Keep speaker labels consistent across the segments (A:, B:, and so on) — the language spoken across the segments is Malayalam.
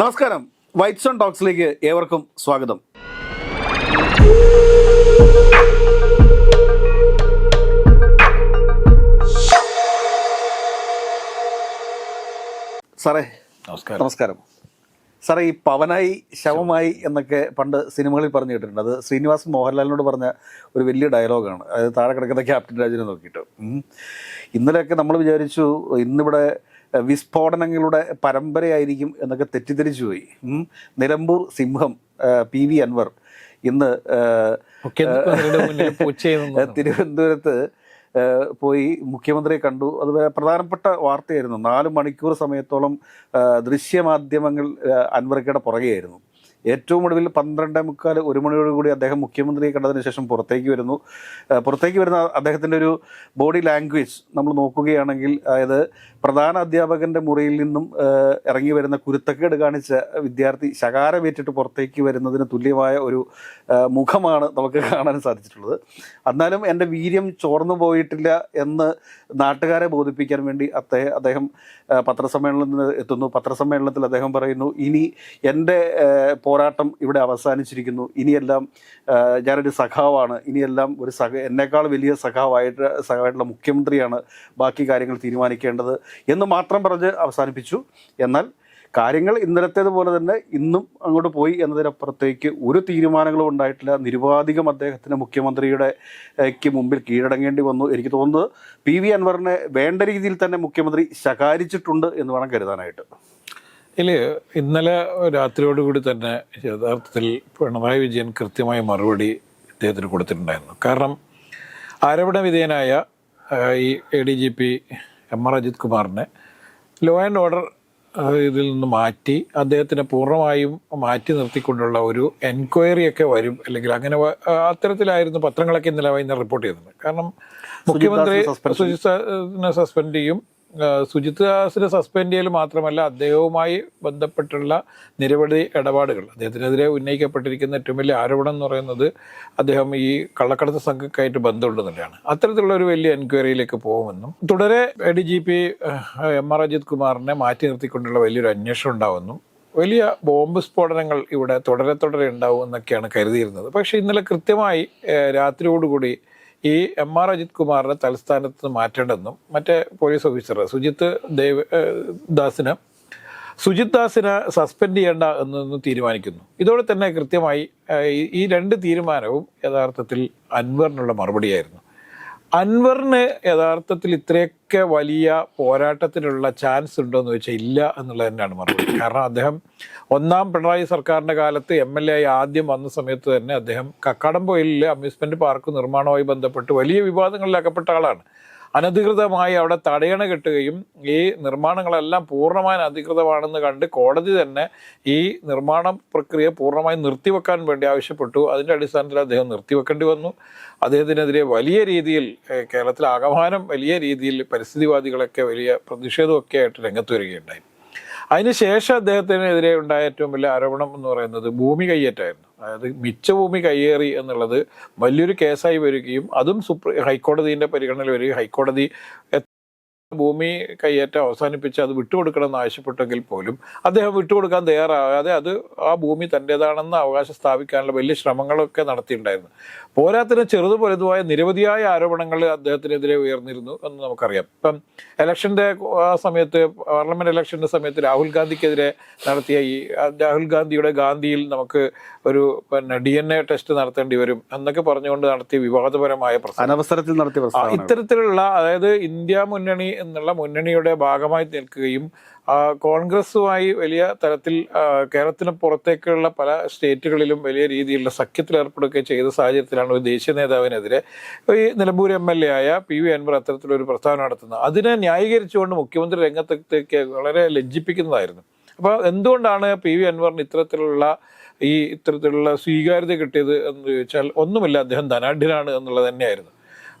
A: നമസ്കാരം. വൈറ്റ് സോൺ ടോക്സിലേക്ക് ഏവർക്കും സ്വാഗതം. സാറേ
B: നമസ്കാരം.
A: നമസ്കാരം. സാറേ ഈ പവനായി ശവമായി എന്നൊക്കെ പണ്ട് സിനിമകളിൽ പറഞ്ഞു കേട്ടിട്ടുണ്ട്. അത് ശ്രീനിവാസ് മോഹൻലാലിനോട് പറഞ്ഞ ഒരു വലിയ ഡയലോഗാണ്. അതായത് താഴെ കിടക്കുന്ന ക്യാപ്റ്റൻ രാജിനെ നോക്കിയിട്ട്. ഇന്നലെയൊക്കെ നമ്മൾ വിചാരിച്ചു ഇന്നിവിടെ വിസ്ഫോടനങ്ങളുടെ പരമ്പരയായിരിക്കും എന്നൊക്കെ തെറ്റിദ്ധരിച്ചു പോയി. നിലമ്പൂർ സിംഹം പി വി അൻവർ ഇന്ന് തിരുവനന്തപുരത്ത് പോയി മുഖ്യമന്ത്രിയെ കണ്ടു. അത് പ്രധാനപ്പെട്ട വാർത്തയായിരുന്നു. നാല് മണിക്കൂർ സമയത്തോളം ദൃശ്യമാധ്യമങ്ങൾ അൻവർക്കയുടെ പുറകെയായിരുന്നു. ഏറ്റവും ഒടുവിൽ പന്ത്രണ്ടേ മുക്കാൽ ഒരു മണിയോട് കൂടി അദ്ദേഹം മുഖ്യമന്ത്രിയെ കണ്ടതിന് ശേഷം പുറത്തേക്ക് വരുന്നു. പുറത്തേക്ക് വരുന്ന അദ്ദേഹത്തിന്റെ ഒരു ബോഡി ലാംഗ്വേജ് നമ്മൾ നോക്കുകയാണെങ്കിൽ അതായത് പ്രധാന അധ്യാപകന്റെ മുറിയിൽ നിന്നും ഇറങ്ങി വരുന്ന കുരുത്തക്കേട് കാണിച്ച വിദ്യാർത്ഥി ശകാരമേറ്റിട്ട് പുറത്തേക്ക് വരുന്നതിന് തുല്യമായ ഒരു മുഖമാണ് നമുക്ക് കാണാൻ സാധിച്ചിട്ടുള്ളത്. എന്നാലും എന്റെ വീര്യം ചോർന്നു പോയിട്ടില്ല എന്ന് നാട്ടുകാരെ ബോധിപ്പിക്കാൻ വേണ്ടി അദ്ദേഹം അദ്ദേഹം പത്രസമ്മേളനത്തിന് എത്തുന്നു. പത്രസമ്മേളനത്തിൽ അദ്ദേഹം പറയുന്നു ഇനി എന്റെ പോരാട്ടം ഇവിടെ അവസാനിച്ചിരിക്കുന്നു. ഇനിയെല്ലാം ഞാനൊരു സഖാവാണ്. ഇനിയെല്ലാം ഒരു സഖ എന്നേക്കാൾ വലിയ സഖാവായിട്ട് സഖാവായിട്ടുള്ള മുഖ്യമന്ത്രിയാണ് ബാക്കി കാര്യങ്ങൾ തീരുമാനിക്കേണ്ടത്. എന്ന് മാത്രം പറഞ്ഞ് അവസാനിപ്പിച്ചു. എന്നാൽ കാര്യങ്ങൾ ഇന്നലത്തേതുപോലെ തന്നെ ഇന്നും അങ്ങോട്ട് പോയി എന്നതിനപ്പുറത്തേക്ക് ഒരു തീരുമാനങ്ങളും ഉണ്ടായിട്ടില്ല. നിരുപാധികം അദ്ദേഹത്തിന് മുഖ്യമന്ത്രിയുടെ മുമ്പിൽ കീഴടങ്ങേണ്ടി വന്നു. എനിക്ക് തോന്നുന്നത് പി വി അൻവറിനെ വേണ്ട രീതിയിൽ തന്നെ മുഖ്യമന്ത്രി ശകാരിച്ചിട്ടുണ്ട് എന്ന് വേണം കരുതാനായിട്ട്.
B: ഇല്ല ഇന്നലെ രാത്രിയോടുകൂടി തന്നെ യഥാർത്ഥത്തിൽ പിണറായി വിജയൻ കൃത്യമായ മറുപടി ഇദ്ദേഹത്തിന് കൊടുത്തിട്ടുണ്ടായിരുന്നു. കാരണം ആരോപണ വിധേയനായ ഈ A D G P M R Ajith കുമാറിനെ ലോ ആൻഡ് ഓർഡർ ഇതിൽ നിന്ന് മാറ്റി അദ്ദേഹത്തിനെ പൂർണമായും മാറ്റി നിർത്തിക്കൊണ്ടുള്ള ഒരു എൻക്വയറിയൊക്കെ വരും. അല്ലെങ്കിൽ അങ്ങനെ അത്തരത്തിലായിരുന്നു പത്രങ്ങളൊക്കെ ഇന്നലെ വൈകുന്നേരം റിപ്പോർട്ട് ചെയ്തത് കാരണം മുഖ്യമന്ത്രി സസ്പെൻഡ് ചെയ്യും. സുജിത് ദാസിനെ സസ്പെൻഡ് ചെയ്യൽ മാത്രമല്ല അദ്ദേഹവുമായി ബന്ധപ്പെട്ടുള്ള നിരവധി ഇടപാടുകൾ. അദ്ദേഹത്തിനെതിരെ ഉന്നയിക്കപ്പെട്ടിരിക്കുന്ന ഏറ്റവും വലിയ ആരോപണം എന്ന് പറയുന്നത് അദ്ദേഹം ഈ കള്ളക്കടത്ത് സംഘക്കായിട്ട് ബന്ധമുണ്ടെന്നുള്ളതാണ് അത്തരത്തിലുള്ള ഒരു വലിയ എൻക്വയറിയിലേക്ക് പോകുമെന്നും തുടരെ A D G P M R Ajith കുമാറിനെ മാറ്റി നിർത്തിക്കൊണ്ടുള്ള വലിയൊരു അന്വേഷണം ഉണ്ടാവുമെന്നും വലിയ ബോംബ് സ്ഫോടനങ്ങൾ ഇവിടെ തുടരെ തുടരെ ഉണ്ടാവും എന്നൊക്കെയാണ് കരുതിയിരുന്നത്. പക്ഷേ ഇന്നലെ കൃത്യമായി രാത്രിയോടുകൂടി ഈ എം ആർ അജിത് കുമാറിനെ തലസ്ഥാനത്ത് നിന്ന് മാറ്റേണ്ടെന്നും മറ്റേ പോലീസ് ഓഫീസർ സുജിത്ത് ദേവ് ദാസിന് സുജിത് ദാസിനെ സസ്പെൻഡ് ചെയ്യേണ്ട എന്നൊന്ന് തീരുമാനിക്കുന്നു. ഇതോടെ തന്നെ കൃത്യമായി ഈ രണ്ട് തീരുമാനവും യഥാർത്ഥത്തിൽ അൻവറിനുള്ള മറുപടിയായിരുന്നു. അൻവറിന് യഥാർത്ഥത്തിൽ ഇത്രയൊക്കെ വലിയ പോരാട്ടത്തിനുള്ള ചാൻസ് ഉണ്ടോ എന്ന് ചോദിച്ചാൽ ഇല്ല എന്നുള്ളത് തന്നെയാണ് മറുപടി. കാരണം അദ്ദേഹം ഒന്നാം പിണറായി സർക്കാരിന്റെ കാലത്ത് എം എൽ എ ആയി ആദ്യം വന്ന സമയത്ത് തന്നെ അദ്ദേഹം കക്കാടംപൊയിലിലെ അമ്യൂസ്മെന്റ് പാർക്ക് നിർമ്മാണവുമായി ബന്ധപ്പെട്ട് വലിയ വിവാദങ്ങളിൽ അകപ്പെട്ട ആളാണ്. അനധികൃതമായി അവിടെ തടയണ കെട്ടുകയും ഈ നിർമ്മാണങ്ങളെല്ലാം പൂർണമായും അധികൃതമാണെന്ന് കണ്ട് കോടതി തന്നെ ഈ നിർമ്മാണ പ്രക്രിയ പൂർണമായി നിർത്തിവെക്കാൻ വേണ്ടി ആവശ്യപ്പെട്ടു. അതിന്റെ അടിസ്ഥാനത്തിൽ അദ്ദേഹം നിർത്തിവെക്കേണ്ടി വന്നു. അദ്ദേഹത്തിനെതിരെ വലിയ രീതിയിൽ കേരളത്തിൽ ആകമാനം വലിയ രീതിയിൽ പരിസ്ഥിതിവാദികളൊക്കെ വലിയ പ്രതിഷേധമൊക്കെ ആയിട്ട് രംഗത്ത് വരികയുണ്ടായി. അതിനുശേഷം അദ്ദേഹത്തിനെതിരെ ഉണ്ടായ ഏറ്റവും വലിയ ആരോപണം എന്ന് പറയുന്നത് ഭൂമി കയ്യേറ്റമായിരുന്നു അതായത് മിച്ച ഭൂമി കയ്യേറി എന്നുള്ളത് വലിയൊരു കേസായി വരികയും അതും സുപ്രീം ഹൈക്കോടതിന്റെ പരിഗണനയിൽ വരികയും ഹൈക്കോടതി ഭൂമി കയ്യേറ്റം അവസാനിപ്പിച്ച് അത് വിട്ടുകൊടുക്കണമെന്ന് ആവശ്യപ്പെട്ടെങ്കിൽ പോലും അദ്ദേഹം വിട്ടുകൊടുക്കാൻ തയ്യാറാകാതെ അത് ആ ഭൂമി തന്റേതാണെന്ന് അവകാശം സ്ഥാപിക്കാനുള്ള വലിയ ശ്രമങ്ങളൊക്കെ നടത്തിയിട്ടുണ്ടായിരുന്നു. പോരാത്തിന് ചെറുതു വലുതുമായ നിരവധിയായ ആരോപണങ്ങൾ അദ്ദേഹത്തിനെതിരെ ഉയർന്നിരുന്നു എന്ന് നമുക്കറിയാം. ഇപ്പം ഇലക്ഷന്റെ ആ സമയത്ത് പാർലമെന്റ് ഇലക്ഷന്റെ സമയത്ത് രാഹുൽ ഗാന്ധിക്കെതിരെ നടത്തിയ ഈ രാഹുൽ ഗാന്ധിയുടെ ഗാന്ധിയിൽ നമുക്ക് ഒരു പിന്നെ ഡി എൻ എ ടെസ്റ്റ് നടത്തേണ്ടി വരും എന്നൊക്കെ പറഞ്ഞുകൊണ്ട് നടത്തിയ വിവാദപരമായ പ്രശ്നം
A: അനവസരത്തിൽ നടത്തിയ
B: ഇത്തരത്തിലുള്ള അതായത് ഇന്ത്യ മുന്നണി എന്നുള്ള മുന്നണിയുടെ ഭാഗമായി നിൽക്കുകയും കോൺഗ്രസുമായി വലിയ തരത്തിൽ കേരളത്തിന് പുറത്തേക്കുള്ള പല സ്റ്റേറ്റുകളിലും വലിയ രീതിയിലുള്ള സഖ്യത്തിൽ ഏർപ്പെടുകയും ചെയ്ത സാഹചര്യത്തിലാണ് ഒരു ദേശീയ നേതാവിനെതിരെ ഈ നിലമ്പൂർ എം എൽ എ ആയ പി വി അൻവർ അത്തരത്തിലൊരു പ്രസ്താവന നടത്തുന്നത്. അതിനെ ന്യായീകരിച്ചുകൊണ്ട് മുഖ്യമന്ത്രി രംഗത്തേക്ക് വളരെ ലജ്ജിപ്പിക്കുന്നതായിരുന്നു. അപ്പോൾ എന്തുകൊണ്ടാണ് പി വി അൻവറിന് ഇത്തരത്തിലുള്ള ഈ ഇത്തരത്തിലുള്ള സ്വീകാര്യത കിട്ടിയത് എന്ന് ചോദിച്ചാൽ ഒന്നുമില്ല അദ്ദേഹം ധനാഢ്യനാണ് എന്നുള്ളത് തന്നെയായിരുന്നു.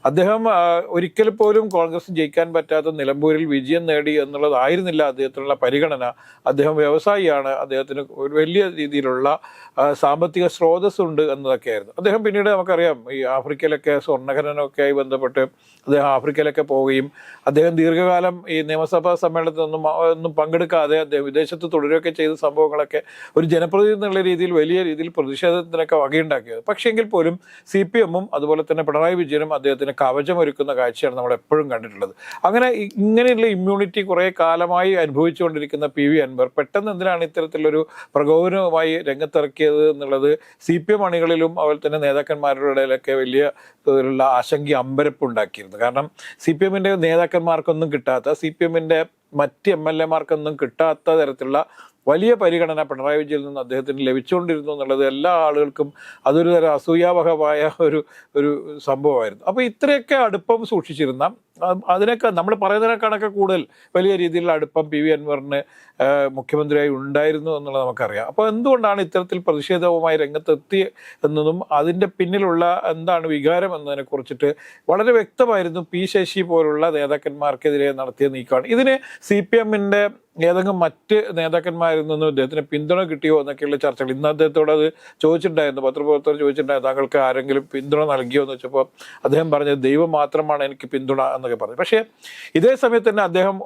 B: അദ്ദേഹം ഒരിക്കൽ പോലും കോൺഗ്രസ് ജയിക്കാൻ പറ്റാത്ത നിലമ്പൂരിൽ വിജയം നേടി എന്നുള്ളതായിരുന്നില്ല അദ്ദേഹത്തിനുള്ള പരിഗണന. അദ്ദേഹം വ്യവസായിയാണ്. അദ്ദേഹത്തിന് ഒരു വലിയ രീതിയിലുള്ള സാമ്പത്തിക സ്രോതസ് ഉണ്ട് എന്നതൊക്കെയായിരുന്നു. അദ്ദേഹം പിന്നീട് നമുക്കറിയാം ഈ ആഫ്രിക്കയിലൊക്കെ സ്വർണഖനനമൊക്കെ ആയി ബന്ധപ്പെട്ട് അദ്ദേഹം ആഫ്രിക്കയിലൊക്കെ പോവുകയും അദ്ദേഹം ദീർഘകാലം ഈ നിയമസഭാ സമ്മേളനത്തിൽ ഒന്നും ഒന്നും പങ്കെടുക്കാതെ അദ്ദേഹം വിദേശത്ത് തുടരുകയൊക്കെ ചെയ്ത സംഭവങ്ങളൊക്കെ ഒരു ജനപ്രതിനിധി എന്നുള്ള രീതിയിൽ വലിയ രീതിയിൽ പ്രതിഷേധത്തിനൊക്കെ വകയുണ്ടാക്കിയത്. പക്ഷേങ്കിൽ പോലും സി പി എമ്മും അതുപോലെ തന്നെ പിണറായി വിജയനും അദ്ദേഹത്തിന് കവചമൊരുക്കുന്ന കാഴ്ചയാണ് നമ്മൾ എപ്പോഴും കണ്ടിട്ടുള്ളത്. അങ്ങനെ ഇങ്ങനെയുള്ള ഇമ്മ്യൂണിറ്റി കുറേ കാലമായി അനുഭവിച്ചുകൊണ്ടിരിക്കുന്ന പി വി അൻവർ പെട്ടെന്ന് എന്തിനാണ് ഇത്തരത്തിലൊരു പ്രകോപനവുമായി രംഗത്തിറക്കിയത് എന്നുള്ളത് സി പി എം അണികളിലും അതുപോലെ തന്നെ നേതാക്കന്മാരുടെ ഇടയിലൊക്കെ വലിയ തോതിലുള്ള ആശങ്ക അമ്പരപ്പ് ഉണ്ടാക്കിയിരുന്നു കാരണം സി പി എമ്മിന്റെ നേതാക്കന്മാർക്കൊന്നും കിട്ടാത്ത സി പി എമ്മിന്റെ മറ്റ് എം എൽ എമാർക്കൊന്നും കിട്ടാത്ത തരത്തിലുള്ള വലിയ പരിഗണന പിണറായി വിജയനിൽ നിന്ന് അദ്ദേഹത്തിന് ലഭിച്ചുകൊണ്ടിരുന്നു എന്നുള്ളത് എല്ലാ ആളുകൾക്കും അതൊരു തരം അസൂയാവഹമായ ഒരു ഒരു സംഭവമായിരുന്നു. അപ്പോൾ ഇത്രയൊക്കെ അടുപ്പം സൂക്ഷിച്ചിരുന്ന അതിനൊക്കെ നമ്മൾ പറയുന്നതിനേക്കാളൊക്കെ കൂടുതൽ വലിയ രീതിയിലുള്ള അടുപ്പം പി വി അൻവറിന് മുഖ്യമന്ത്രിയായി ഉണ്ടായിരുന്നു എന്നുള്ളത് നമുക്കറിയാം. അപ്പോൾ എന്തുകൊണ്ടാണ് ഇത്തരത്തിൽ പ്രതിഷേധവുമായി രംഗത്തെത്തി എന്നതും അതിന്റെ പിന്നിലുള്ള എന്താണ് വികാരം എന്നതിനെ കുറിച്ചിട്ട് വളരെ വ്യക്തമായിരുന്നു പി ശശി പോലുള്ള നേതാക്കന്മാർക്കെതിരെ നടത്തിയ നീക്കമാണ്. ഇതിന് സി പി എമ്മിന്റെ ഏതെങ്കിലും മറ്റ് നേതാക്കന്മാരിൽ നിന്നും ഇദ്ദേഹത്തിന് പിന്തുണ കിട്ടിയോ എന്നൊക്കെയുള്ള ചർച്ചകൾ. ഇന്ന് അദ്ദേഹത്തോട് അത് ചോദിച്ചിട്ടുണ്ടായിരുന്നു. പത്രപ്രവർത്തകർ ചോദിച്ചിട്ടുണ്ടായിരുന്നു താങ്കൾക്ക് ആരെങ്കിലും പിന്തുണ നൽകിയോ? എന്ന് വെച്ചപ്പോൾ അദ്ദേഹം പറഞ്ഞത് ദൈവം മാത്രമാണ് എനിക്ക് പിന്തുണ എന്നൊക്കെ പറഞ്ഞു. പക്ഷേ ഇതേ സമയത്ത് തന്നെ അദ്ദേഹം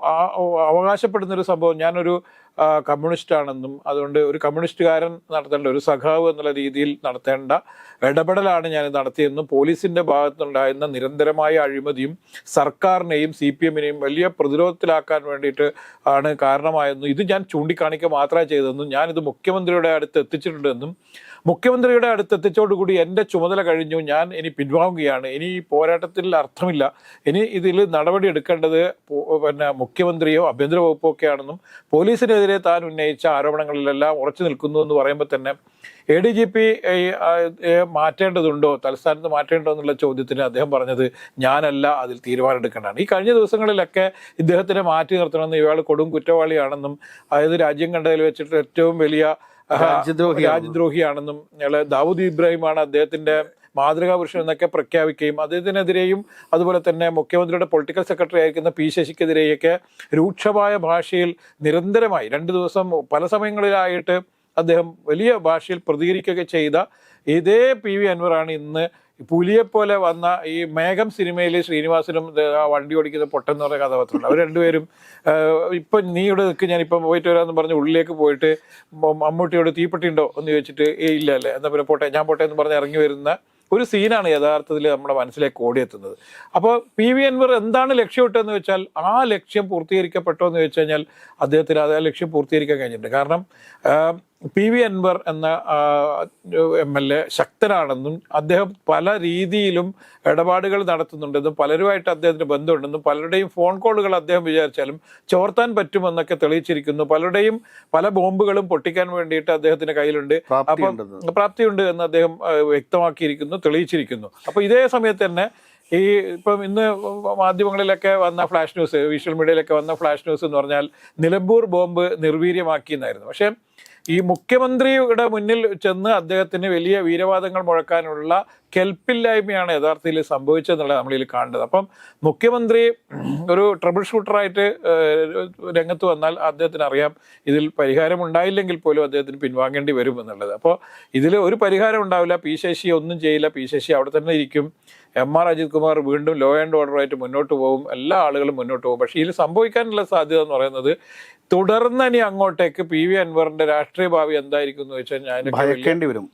B: അവകാശപ്പെടുന്നൊരു സംഭവം ഞാനൊരു ആ, കമ്മ്യൂണിസ്റ്റ് ആണെന്നും അതുകൊണ്ട് ഒരു കമ്മ്യൂണിസ്റ്റുകാരൻ നടത്തേണ്ട ഒരു സഖാവ് എന്നുള്ള രീതിയിൽ നടത്തേണ്ട ഇടപെടലാണ് ഞാൻ നടത്തിയെന്നും പോലീസിന്റെ ഭാഗത്തുണ്ടായിരുന്ന നിരന്തരമായ അഴിമതിയും സർക്കാരിനെയും സി പി എമ്മിനെയും വലിയ പ്രതിരോധത്തിലാക്കാൻ വേണ്ടിയിട്ട് ആണ് കാരണമായെന്നും ഇത് ഞാൻ ചൂണ്ടിക്കാണിക്കുക മാത്രമേ ചെയ്തതെന്നും ഞാനിത് മുഖ്യമന്ത്രിയുടെ അടുത്ത് എത്തിച്ചിട്ടുണ്ടെന്നും മുഖ്യമന്ത്രിയുടെ അടുത്ത് എത്തിച്ചോടുകൂടി എന്റെ ചുമതല കഴിഞ്ഞു ഞാൻ ഇനി പിൻവാങ്ങുകയാണ് ഇനി ഈ പോരാട്ടത്തിൽ അർത്ഥമില്ല ഇനി ഇതിൽ നടപടി എടുക്കേണ്ടത് പിന്നെ മുഖ്യമന്ത്രിയോ ആഭ്യന്തര വകുപ്പോ ഒക്കെ ആണെന്നും പോലീസിനെതിരെ താൻ ഉന്നയിച്ച ആരോപണങ്ങളിലെല്ലാം ഉറച്ചു നിൽക്കുന്നു എന്ന് പറയുമ്പോൾ തന്നെ എ ഡി ജി പി മാറ്റേണ്ടതുണ്ടോ തലസ്ഥാനത്ത് മാറ്റേണ്ടോ എന്നുള്ള ചോദ്യത്തിന് അദ്ദേഹം പറഞ്ഞത് ഞാനല്ല അതിൽ തീരുമാനമെടുക്കേണ്ടതാണ് ഈ കഴിഞ്ഞ ദിവസങ്ങളിലൊക്കെ ഇദ്ദേഹത്തിനെ മാറ്റി നിർത്തണമെന്ന് ഇയാൾ കൊടും കുറ്റവാളിയാണെന്നും അതായത് രാജ്യം കണ്ടതിൽ വെച്ചിട്ട് ഏറ്റവും വലിയ. രാജ്യദ്രോഹിയാണെന്നും ഇയാൾ ദാവൂദ് ഇബ്രാഹിമാണ് അദ്ദേഹത്തിന്റെ മാതൃകാ പുരുഷൻ എന്നൊക്കെ പ്രഖ്യാപിക്കുകയും അദ്ദേഹത്തിനെതിരെയും അതുപോലെ തന്നെ മുഖ്യമന്ത്രിയുടെ പൊളിറ്റിക്കൽ സെക്രട്ടറി ആയിരിക്കുന്ന പി ശശിക്കെതിരെയൊക്കെ രൂക്ഷമായ ഭാഷയിൽ നിരന്തരമായി രണ്ട് ദിവസം പല സമയങ്ങളിലായിട്ട് അദ്ദേഹം വലിയ ഭാഷയിൽ പ്രതികരിക്കുകയൊക്കെ ചെയ്ത ഇതേ പി വി അൻവറാണ് ഇന്ന് പുലിയെപ്പോലെ വന്ന ഈ മേഘം സിനിമയിൽ ശ്രീനിവാസനും വണ്ടി ഓടിക്കുന്ന പൊട്ടെന്ന് പറഞ്ഞ കഥാപാത്രമുണ്ട്. അവർ രണ്ടുപേരും ഇപ്പൊ നീ ഇവിടെ ഞാൻ ഇപ്പം പോയിട്ട് വരാമെന്ന് പറഞ്ഞ് ഉള്ളിലേക്ക് പോയിട്ട് മമ്മൂട്ടിയോട് തീപ്പെട്ടി ഉണ്ടോ എന്ന് ചോദിച്ചിട്ട് ഏ ഇല്ല അല്ലേ എന്താ പിന്നെ പോട്ടെ ഞാൻ പോട്ടെ എന്ന് പറഞ്ഞ് ഇറങ്ങി വരുന്ന ഒരു സീനാണ് യഥാർത്ഥത്തിൽ നമ്മുടെ മനസ്സിലേക്ക് ഓടിയെത്തുന്നത്. അപ്പോൾ പി വി അൻവർ എന്താണ് ലക്ഷ്യമിട്ടതെന്ന് വെച്ചാൽ ആ ലക്ഷ്യം പൂർത്തീകരിക്കപ്പെട്ടോ എന്ന് വെച്ച് കഴിഞ്ഞാൽ അദ്ദേഹത്തിന് അത് ആ ലക്ഷ്യം പൂർത്തീകരിക്കാൻ കഴിഞ്ഞിട്ടുണ്ട്. കാരണം പി വി അൻവർ എന്ന എം എൽ എ ശക്തനാണെന്നും അദ്ദേഹം പല രീതിയിലും ഇടപാടുകൾ നടത്തുന്നുണ്ടെന്നും പലരുമായിട്ട് അദ്ദേഹത്തിന് ബന്ധമുണ്ടെന്നും പലരുടെയും ഫോൺ കോളുകൾ അദ്ദേഹം വിചാരിച്ചാലും ചോർത്താൻ പറ്റുമെന്നൊക്കെ തെളിയിച്ചിരിക്കുന്നു. പലരുടെയും പല ബോംബുകളും പൊട്ടിക്കാൻ വേണ്ടിയിട്ട് അദ്ദേഹത്തിന്റെ കയ്യിലുണ്ട്. അപ്പം പ്രാപ്തിയുണ്ട് എന്ന് അദ്ദേഹം വ്യക്തമാക്കിയിരിക്കുന്നു തെളിയിച്ചിരിക്കുന്നു. അപ്പൊ ഇതേ സമയത്ത് തന്നെ ഈ ഇപ്പം ഇന്ന് മാധ്യമങ്ങളിലൊക്കെ വന്ന ഫ്ലാഷ് ന്യൂസ് വിഷ്വൽ മീഡിയയിലൊക്കെ വന്ന ഫ്ലാഷ് ന്യൂസ് എന്ന് പറഞ്ഞാൽ നിലമ്പൂർ ബോംബ് നിർവീര്യമാക്കി എന്നായിരുന്നു പക്ഷേ ഈ മുഖ്യമന്ത്രിയുടെ മുന്നിൽ ചെന്ന് അദ്ദേഹത്തിന് വലിയ വീരവാദങ്ങൾ മുഴക്കാനുള്ള കെൽപ്പില്ലായ്മയാണ് യഥാർത്ഥത്തിൽ സംഭവിച്ചതെന്നുള്ളത് നമ്മളിൽ കാണേണ്ടത്. അപ്പം മുഖ്യമന്ത്രി ഒരു ട്രബിൾ ഷൂട്ടറായിട്ട് രംഗത്ത് വന്നാൽ അദ്ദേഹത്തിന് അറിയാം ഇതിൽ പരിഹാരം ഉണ്ടായില്ലെങ്കിൽ പോലും അദ്ദേഹത്തിന് പിൻവാങ്ങേണ്ടി വരും എന്നുള്ളത്. അപ്പോൾ ഇതിൽ ഒരു പരിഹാരം ഉണ്ടാവില്ല. പി ശശി ഒന്നും ചെയ്യില്ല. പി ശശി അവിടെ തന്നെ ഇരിക്കും. എം ആർ അജിത് കുമാർ വീണ്ടും ലോ ആൻഡ് ഓർഡറായിട്ട് മുന്നോട്ട് പോകും. എല്ലാ ആളുകളും മുന്നോട്ട് പോകും. പക്ഷേ ഇതിൽ സംഭവിക്കാനുള്ള സാധ്യത എന്ന് പറയുന്നത് തുടർന്ന് ഇനി അങ്ങോട്ടേക്ക് പി വി അൻവറിന്റെ രാഷ്ട്രീയ ഭാവി എന്തായിരിക്കും എന്ന് വെച്ചാൽ ഞാൻ
A: ഭയക്കേണ്ടി വരും.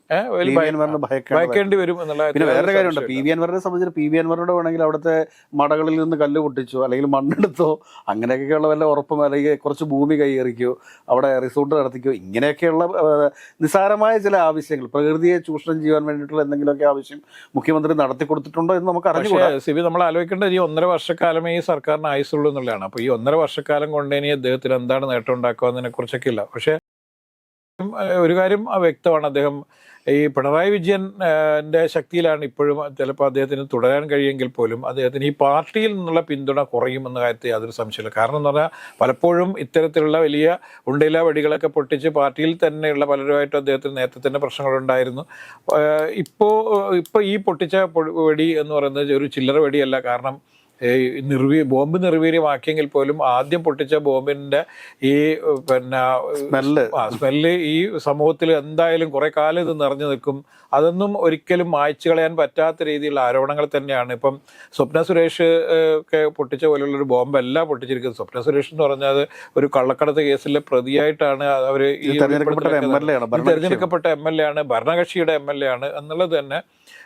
A: ഭയക്കേണ്ടി
B: എന്നുള്ള
A: പിന്നെ വേറൊരു കാര്യമുണ്ട്. പി വി അൻവറിനെ സംബന്ധിച്ച് പി വി അൻവറിനോട് വേണമെങ്കിൽ അവിടുത്തെ മടകളിൽ നിന്ന് കല്ല് പൊട്ടിച്ചോ അല്ലെങ്കിൽ മണ്ണെടുത്തോ അങ്ങനെയൊക്കെയുള്ള വല്ല ഉറപ്പും അല്ലെങ്കിൽ കുറച്ച് ഭൂമി കൈയേറിക്കോ അവിടെ റിസോർട്ട് നടത്തിക്കോ ഇങ്ങനെയൊക്കെയുള്ള നിസ്സാരമായ ചില ആവശ്യങ്ങൾ പ്രകൃതിയെ ചൂഷണം ചെയ്യാൻ വേണ്ടിയിട്ടുള്ള എന്തെങ്കിലുമൊക്കെ ആവശ്യം മുഖ്യമന്ത്രി നടത്തി കൊടുത്തിട്ടുണ്ടോ എന്ന് നമുക്ക്
B: പക്ഷേ
A: അറിഞ്ഞുകൂടാ
B: സിബി നമ്മൾ ആലോചിക്കേണ്ടത് ഈ ഒന്നര വർഷക്കാലമേ ഈ സർക്കാരിന് ആയുസുള്ളൂ എന്നുള്ളതാണ്. അപ്പോൾ ഈ ഒന്നര വർഷക്കാലം കൊണ്ട് ഇനി അദ്ദേഹത്തിന് എന്താണ് നേട്ടം ഉണ്ടാക്കുക എന്നതിനെ കുറിച്ചൊക്കെ ഇല്ല. പക്ഷേ ഒരു കാര്യം വ്യക്തമാണ്. അദ്ദേഹം ഈ പിണറായി വിജയൻ എന്റെ ശക്തിയിലാണ് ഇപ്പോഴും ചിലപ്പോൾ അദ്ദേഹത്തിന് തുടരാൻ കഴിയുമെങ്കിൽ പോലും അദ്ദേഹത്തിന് ഈ പാർട്ടിയിൽ നിന്നുള്ള പിന്തുണ കുറയുമെന്ന കാര്യത്തിൽ യാതൊരു സംശയമില്ല കാരണം എന്ന് പറഞ്ഞാൽ പലപ്പോഴും ഇത്തരത്തിലുള്ള വലിയ ഉണ്ടയില വെടികളൊക്കെ പൊട്ടിച്ച് പാർട്ടിയിൽ തന്നെയുള്ള പലരുമായിട്ടും അദ്ദേഹത്തിന് നേരത്തെ തന്നെ പ്രശ്നങ്ങളുണ്ടായിരുന്നു ഇപ്പോൾ ഇപ്പോൾ ഈ പൊട്ടിച്ച വെടി എന്ന് പറയുന്നത് ഒരു ചില്ലറ വെടിയല്ല. കാരണം നിർവീ ബോംബ് നിർവീര്യമാക്കിയെങ്കിൽ പോലും ആദ്യം പൊട്ടിച്ച ബോംബിന്റെ ഈ പിന്നെ
A: സ്മെല്ല്.
B: ആ സ്മെല്ല് ഈ സമൂഹത്തിൽ എന്തായാലും കുറേ കാലം ഇത് നിറഞ്ഞു നിൽക്കും. അതൊന്നും ഒരിക്കലും മായ്ച്ചു കളയാൻ പറ്റാത്ത രീതിയിലുള്ള ആരോപണങ്ങൾ തന്നെയാണ്. ഇപ്പം സ്വപ്ന സുരേഷ് ഒക്കെ പൊട്ടിച്ച പോലെയുള്ളൊരു ബോംബല്ല പൊട്ടിച്ചിരിക്കുന്നത്. സ്വപ്ന സുരേഷ് എന്ന് പറഞ്ഞാൽ ഒരു കള്ളക്കടത്ത് കേസിലെ പ്രതിയായിട്ടാണ് അവർ ഈ
A: തെരഞ്ഞെടുക്കപ്പെട്ട എം എൽ എ ആണ്
B: ഭരണകക്ഷിയുടെ എം എൽ എ ആണ് എന്നുള്ളത് തന്നെ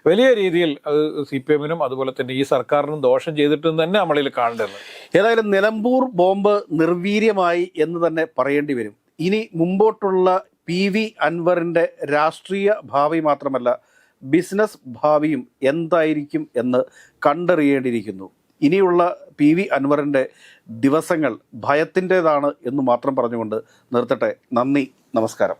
B: വലിയ രീതിയിൽ അത് സി പി എമ്മിനും അതുപോലെ തന്നെ ഈ സർക്കാരിനും ദോഷം ചെയ്തിട്ടെന്ന് തന്നെ നമ്മളിൽ കാണേണ്ടത്
A: ഏതായാലും നിലമ്പൂർ ബോംബ് നിർവീര്യമായി എന്ന് തന്നെ പറയേണ്ടി വരും. ഇനി മുമ്പോട്ടുള്ള പി വി അൻവറിന്റെ രാഷ്ട്രീയ ഭാവി മാത്രമല്ല ബിസിനസ് ഭാവിയും എന്തായിരിക്കും എന്ന് കണ്ടറിയേണ്ടിയിരിക്കുന്നു. ഇനിയുള്ള പി വി അൻവറിന്റെ ദിവസങ്ങൾ ഭയത്തിന്റെതാണ് എന്ന് മാത്രം പറഞ്ഞുകൊണ്ട് നിർത്തട്ടെ. നന്ദി നമസ്കാരം.